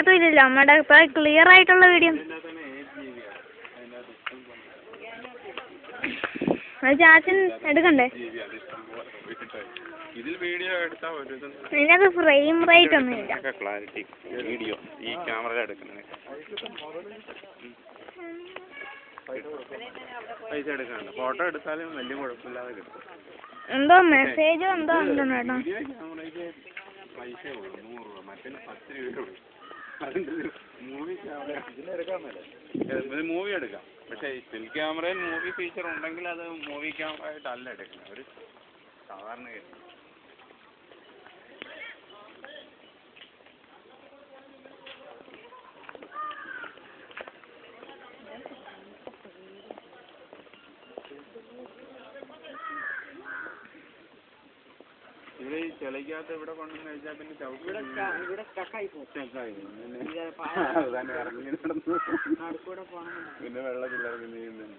അറിയാത്തും ഇല്ലല്ലോ. അമ്മയുടെ അഭിപ്രായം ക്ലിയർ ആയിട്ടുള്ള വീഡിയോ അത് ചാച്ചൻ എടുക്കണ്ടേ? ഇതിൽ വീഡിയോ എടുത്താൽ ഇതിനകത്ത് ഫ്രെയിം റേറ്റ് ഒന്നും ഇല്ല. ക്ലാരിറ്റി വീഡിയോ ഈ ക്യാമറ എടുക്കുന്നത് പൈസ എടുക്കാണ്ട് ഫോട്ടോ എടുത്താലും വലിയ കുഴപ്പമില്ലാതെ കിട്ടും എന്തോ മെസ്സേജോ എന്തോ ഉണ്ടെന്ന് കേട്ടോ. പൈസ നൂറ് രൂപ. മറ്റേ പത്ത് രൂപ മൂവി മൂവി എടുക്കാം. പക്ഷേ സ്റ്റിൽ ക്യാമറയിൽ മൂവി ഫീച്ചർ ഉണ്ടെങ്കിൽ അത് മൂവി ക്യാമറ ആയിട്ടല്ല എടുക്കുന്നത്. ഒരു സാധാരണ ഇവിടെ ഈ ചെളിക്കകത്ത് ഇവിടെ കൊണ്ടുവന്ന് കഴിച്ചാൽ പിന്നെ ചവിട്ടി. പിന്നെ വെള്ളത്തിൽ ഇറങ്ങി നീന്തുന്നു.